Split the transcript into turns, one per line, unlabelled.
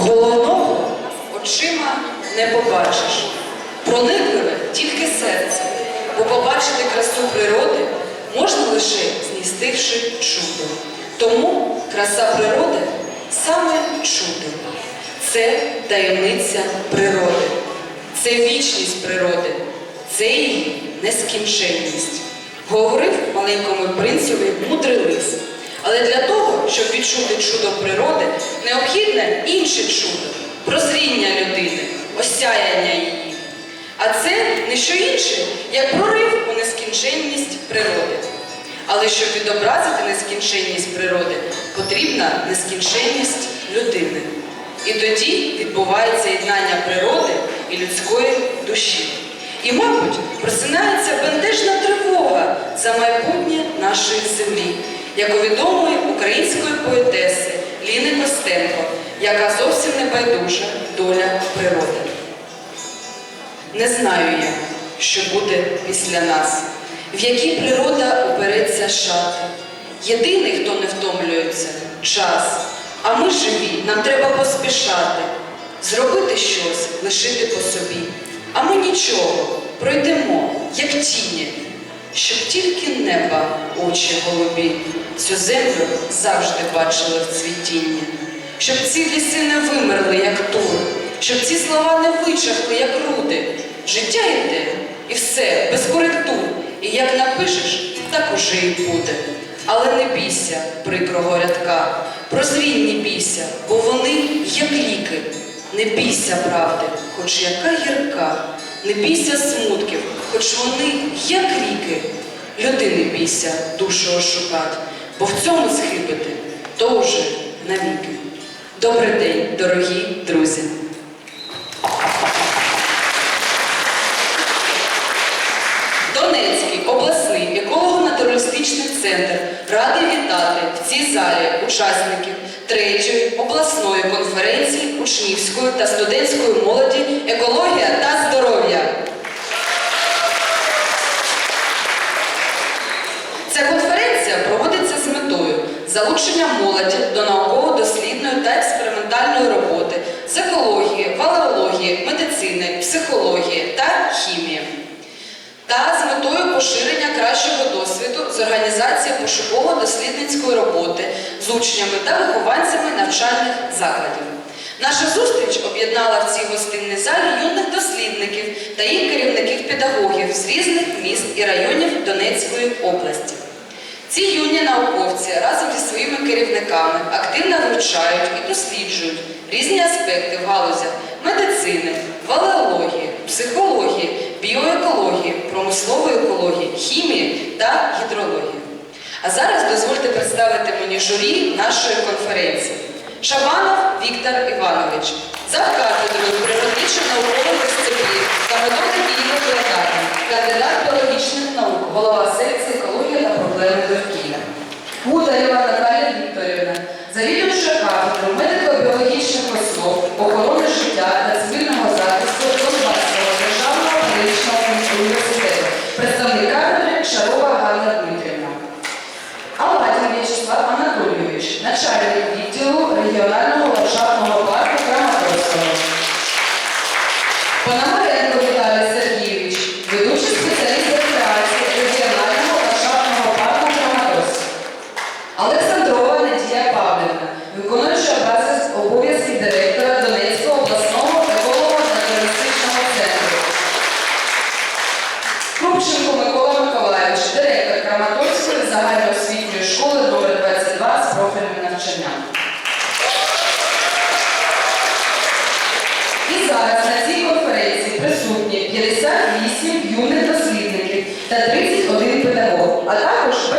Головного очима не побачиш. Проникливе тільки серце, бо побачити красу природи можна лише зністивши чудо. Тому краса природи саме чудо. Це таємниця природи, це вічність природи, це її нескінченність. Говорив маленькому принцеві мудрий щоб відчути чудо природи, необхідне інше чудо прозріння людини, осяяння її. А це не що інше, як прорив у нескінченність природи. Але щоб відобразити нескінченність природи, потрібна нескінченність людини. І тоді відбувається єднання природи і людської душі. І, мабуть, просинається бентежна тривога за майбутнє нашої землі, як у відомої української поетеси Ліни Костенко, яка зовсім не байдужа доля природи. Не знаю я, що буде після нас, в якій природа упереться шати. Єдиний, хто не втомлюється час. А ми живі, нам треба поспішати, зробити щось, лишити по собі. А ми нічого, пройдемо, як тіні, щоб тільки неба очі голубі, цю землю завжди бачили в цвітінні, щоб ці ліси не вимерли, як тур, щоб ці слова не вичахли, як руди. Життя йде, і все, без коректур. І як напишеш, так уже і буде. Але не бійся прикрого рядка, прозрінні бійся, бо вони як ліки. Не бійся правди, хоч яка гірка, не бійся смутків, хоч вони як ріки. Людини бійся, душу ошукать, бо в цьому схибити то уже навіки. Добрий день, дорогі друзі! Донецький обласний еколого-натуралістичний центр радий вітати в цій залі учасників третьої обласної конференції учнівської та студентської молоді Екологія та здоров'я. Ця конференція проводиться з метою залучення молоді до науково-дослідної та експериментальної роботи з екології, валеології, медицини, психології та хімії та з метою поширення кращого досвіду з організації пошуково-дослідницької роботи з учнями та вихованцями навчальних закладів. Наша зустріч об'єднала в цій гостинній залі юних дослідників та їх керівників-педагогів з різних міст і районів Донецької області. Ці юні науковці разом зі своїми керівниками активно вивчають і досліджують різні аспекти в галузях медицини, валеології, психології, біоекології, промислової екології, хімії та гідрології. А зараз дозвольте представити мені журі нашої конференції. Шабанов Віктор Іванович, завкафедрою природничих наукових дисциплін та методики її викладання, школи номер 22 з профільним навчанням. І зараз на цій конференції присутні 58 юних дослідників та 31 педагог, а також